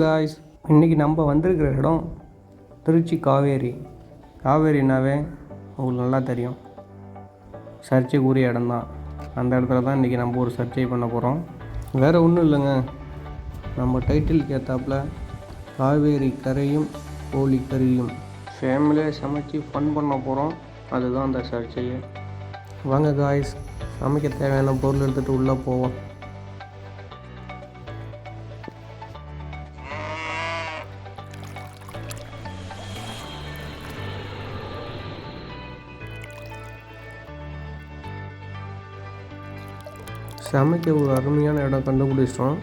Guys இன்றைக்கி நம்ம வந்திருக்கிற இடம் திருச்சி காவேரி. காவேரினாவே உங்களுக்கு நல்லா தெரியும். சர்ச்சைக்குரிய இடம் தான் அந்த இடத்துல தான் இன்றைக்கி நம்ம ஒரு சர்ச்சை பண்ண போகிறோம் வேறு ஒன்றும் இல்லைங்க. நம்ம டைட்டிலுக்கு ஏற்றாப்புல காவேரி கரையும் கோழி கறியும். ஃபேமிலியாக சமைச்சு ஃபன் பண்ண போகிறோம் அதுதான் அந்த சர்ச்சையே. வாங்க காய்ஸ் சமைக்க தேவையான பொருள் எடுத்துகிட்டு உள்ளே போவோம். சமைக்க ஒரு அருமையான இடம் கண்டுபிடிச்சிட்டோம்.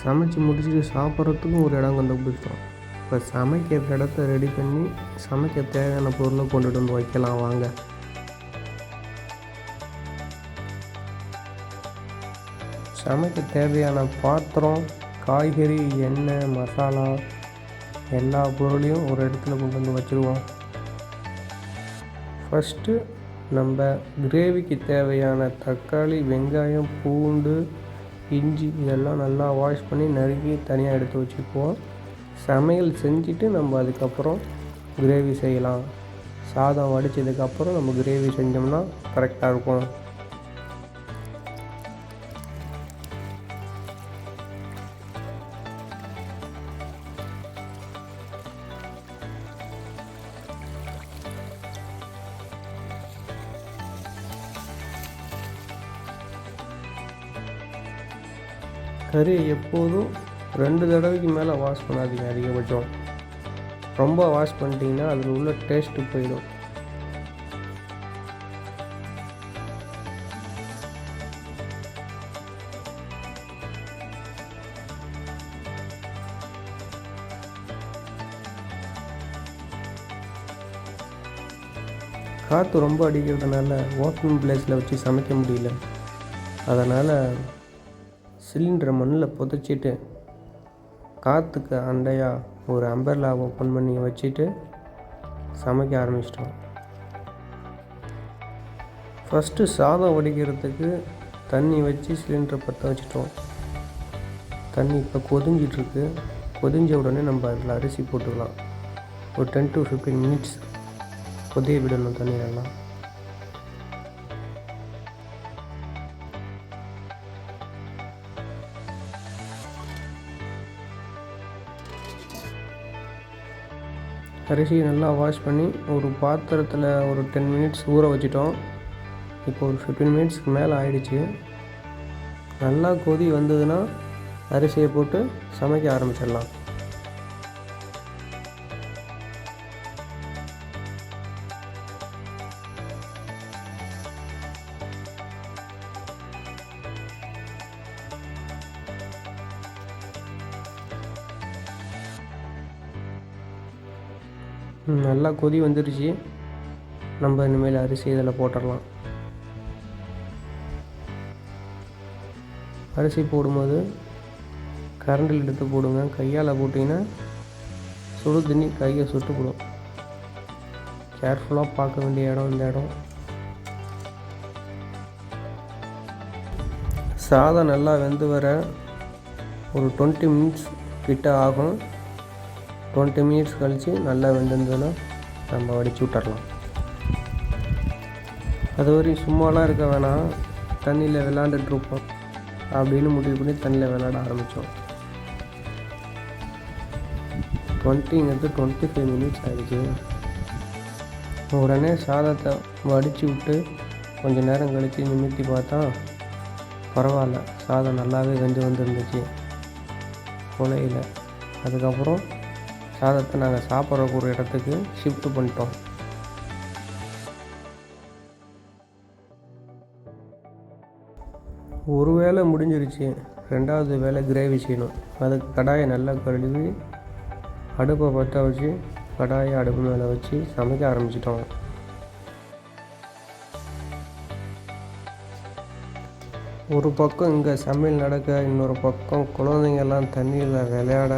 சமைச்சு முடிச்சுட்டு சாப்பிட்றதுக்கும் ஒரு இடம் கண்டுபிடிச்சிட்டோம். இப்போ சமைக்கிற இடத்த ரெடி பண்ணி சமைக்க தேவையான பொருளை கொண்டுட்டு வந்து வைக்கலாம் வாங்க. சமைக்க தேவையான பாத்திரம் காய்கறி எண்ணெய் மசாலா எல்லா பொருளையும் ஒரு இடத்துல கொண்டு வந்து வச்சுருவோம். ஃபஸ்ட்டு நம்ம கிரேவிக்கு தேவையான தக்காளி வெங்காயம் பூண்டு இஞ்சி இதெல்லாம் நல்லா வாஷ் பண்ணி நறுக்கி தனியாக எடுத்து வச்சுக்குவோம். சமையல் செஞ்சுட்டு நம்ம அதுக்கப்புறம் கிரேவி செய்யலாம். சாதம் வடித்ததுக்கப்புறம் நம்ம கிரேவி செஞ்சோம்னா கரெக்டாக இருக்கும். கறியை எப்போதும் ரெண்டு தடவைக்கு மேலே வாஷ் பண்ணாதீங்க அதிகபட்சம். ரொம்ப வாஷ் பண்ணிட்டீங்கன்னா அதில் உள்ள டேஸ்ட்டு போயிடும். காற்று ரொம்ப அடிக்கிறதுனால ஓப்பன் பிளேஸில் வச்சு சமைக்க முடியல. அதனால் சிலிண்டரை மண்ணில் புதைச்சிட்டு காற்றுக்கு அண்டையாக ஒரு அம்பர்லா ஓப்பன் பண்ணி வச்சுட்டு சமைக்க ஆரம்பிச்சிட்டோம். ஃபஸ்ட்டு சாதம் வடிக்கிறதுக்கு தண்ணி வச்சு சிலிண்டரை பற்ற வச்சிட்டோம். தண்ணி இப்போ கொதிஞ்சிட்ருக்கு. கொதிஞ்ச உடனே நம்ம அதில் அரிசி போட்டுக்கலாம். ஒரு டென் டு ஃபிஃப்டீன் மினிட்ஸ் கொதிய விடணும் தண்ணியெல்லாம். அரிசியை நல்லா வாஷ் பண்ணி ஒரு பாத்திரத்தில் ஒரு டென் மினிட்ஸ் ஊற வச்சிட்டோம். இப்போ ஒரு ஃபிஃப்டீன் மினிட்ஸ்க்கு மேலே ஆயிடுச்சு. நல்லா கொதி வந்ததுன்னா அரிசியை போட்டு சமைக்க ஆரம்பிச்சிடலாம். நல்லா கொதி வந்துருச்சு. நம்ம இனிமேல் அரிசி இதில் போட்டுடலாம். அரிசி போடும்போது கரண்டில் எடுத்து போடுங்க. கையால் போட்டிங்கன்னா சுடு தண்ணி கையை சுட்டு போடும். கேர்ஃபுல்லாக பார்க்க வேண்டிய இடம் இந்த இடம். சாதம் நல்லா வெந்து வர ஒரு டுவெண்ட்டி மினிட்ஸ் கிட்ட ஆகும். டுவெண்ட்டி மினிட்ஸ் கழித்து நல்லா வெந்திருந்ததுன்னா நம்ம வடித்து விட்டுறலாம். அது வரையும் சும்மாலாம் இருக்க வேணாம். தண்ணியில் விளாண்டுட்டு இருப்போம். அப்படின்னு முடிவு பண்ணி தண்ணியில் விளாட ஆரம்பித்தோம் டுவெண்ட்டிங்கிறது டுவெண்ட்டி ஃபைவ் மினிட்ஸ் ஆகிடுச்சு உடனே சாதத்தை வடித்து விட்டு கொஞ்சம் நேரம் கழித்து நிமித்தி பார்த்தா பரவாயில்ல சாதம் நல்லாவே வெந்து வந்துருந்துச்சு. குலையில் அதுக்கப்புறம் சாதத்தை நாங்கள் சாப்பிட்ற ஒரு இடத்துக்கு ஷிஃப்ட் பண்ணிட்டோம். ஒரு வேளை முடிஞ்சிருச்சு. ரெண்டாவது வேலை கிரேவி செய்யணும். அதுக்கு கடாயை நல்லா கழுவி அடுப்பை பற்ற வச்சு கடாயை அடுப்பு மேலே வச்சு சமைக்க ஆரம்பிச்சிட்டோம். ஒரு பக்கம் இங்கே சமையல் நடக்க இன்னொரு பக்கம் குழந்தைங்கெல்லாம் தண்ணியில் விளையாட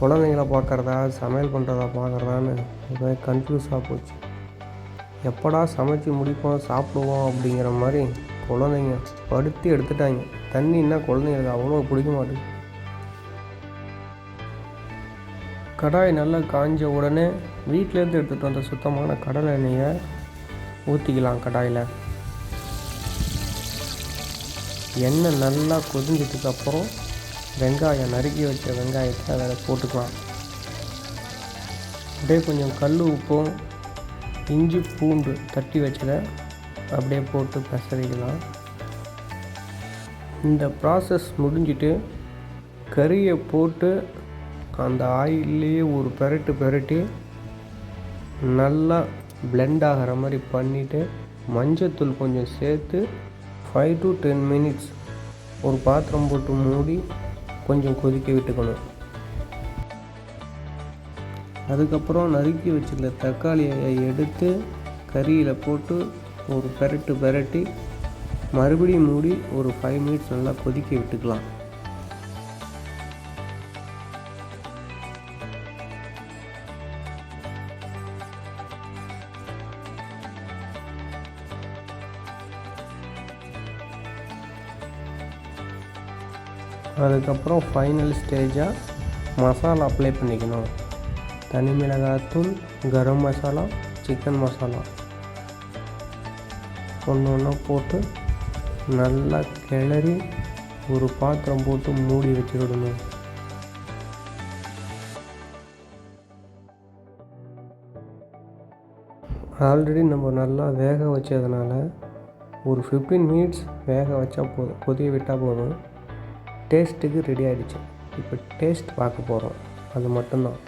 குழந்தைங்கள பார்க்குறதா சமையல் பண்ணுறதா பார்க்குறதான்னு ஒரே கன்ஃபியூஸாக போச்சு. எப்படா சமைச்சு முடிப்போம் சாப்பிடுவோம் அப்படிங்கிற மாதிரி குழந்தைங்க படுத்தி எடுத்துட்டாங்க. தண்ணின்னா குழந்தைங்களுக்கு அவ்வளோ பிடிக்க மாட்டேங்குது. கடாய் நல்லா காஞ்ச உடனே வீட்டிலேருந்து எடுத்துகிட்டு வந்த சுத்தமான கடலை எண்ணெயை ஊற்றிக்கலாம் கடாயில். எண்ணெய் நல்லா கொதிஞ்சதுக்கப்புறம் வெங்காயம் நறுக்கி வச்ச வெங்காயத்தை அதில் போட்டுக்கலாம். அப்படியே கொஞ்சம் கல் உப்பும் இஞ்சி பூண்டு தட்டி வச்சதை அப்படியே போட்டு பசரிக்கலாம். இந்த ப்ராசஸ் முடிஞ்சிட்டு கறியை போட்டு அந்த ஆயிலே ஒரு பெரட்டு பெரட்டி நல்லா பிளெண்ட் ஆகிற மாதிரி பண்ணிவிட்டு மஞ்சத்தூள் கொஞ்சம் சேர்த்து ஃபைவ் டு டென் மினிட்ஸ் ஒரு பாத்திரம் போட்டு மூடி கொஞ்சம் கொதிக்க விட்டுக்கணும். அதுக்கப்புறம் நறுக்கி வச்சிருந்த தக்காளியை எடுத்து கறியில் போட்டு ஒரு பெரட்டு பெரட்டி மறுபடியும் மூடி ஒரு ஃபைவ் மினிட்ஸ் நல்லா கொதிக்க விட்டுக்கலாம். அதுக்கப்புறம் ஃபைனல் ஸ்டேஜாக மசாலா அப்ளை பண்ணிக்கணும். தனி மிளகாத்தூள் கரம் மசாலா சிக்கன் மசாலா ஒன்று ஒன்றா போட்டு நல்லா கிளறி ஒரு பாத்திரம் போட்டு மூடி வச்சுக்கிடணும் ஆல்ரெடி நம்ம நல்லா வேக வச்சதுனால ஒரு ஃபிஃப்டீன் மினிட்ஸ் வேக வச்சா போதும் கொதிய விட்டால் போதும். டேஸ்ட்டுக்கு ரெடி ஆகிடுச்சு இப்போ டேஸ்ட் பார்க்க போகிறோம் அது மட்டும்தான்.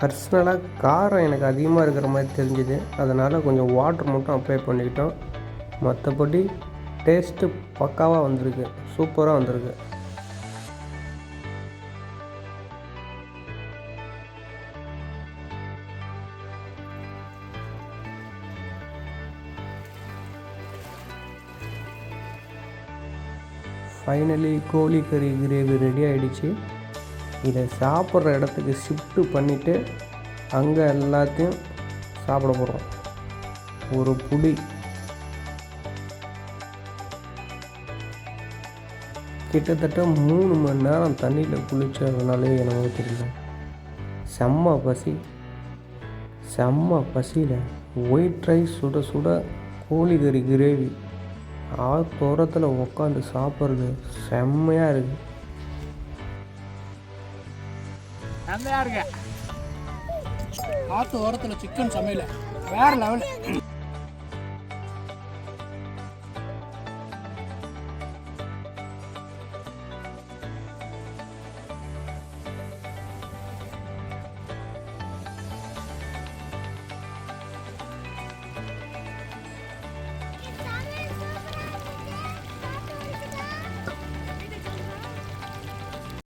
பர்சனலாக காரம் எனக்கு அதிகமாக இருக்கிற மாதிரி தெரிஞ்சுது. அதனால் கொஞ்சம் வாட்ரு மட்டும் அப்ளை பண்ணிக்கிட்டோம். மற்றபடி டேஸ்ட்டு பக்காவாக வந்திருக்கு. சூப்பராக வந்திருக்கு. ஃபைனலி கோழிக்கறி கிரேவி ரெடி ஆகிடுச்சு இதை சாப்பிட்ற இடத்துக்கு ஷிஃப்ட்டு பண்ணிவிட்டு அங்கே எல்லாத்தையும் சாப்பிட போகிறோம் ஒரு புடி. கிட்டத்தட்ட மூணு மணி நேரம் தண்ணியில் குளித்ததுனாலே எனக்கு தெரியல. செம்ம பசி. செம்ம பசியில் ஒயிட் ரைஸ் சுட சுட கோழிக்கறி கிரேவி ஆத்தோரத்தில் உட்காந்து சாப்பிட்றது செம்மையாக இருக்குது செம்மையா இருக்கு. ஆத்து ஓரத்தில் சிக்கன் சமையல் வேற லெவல்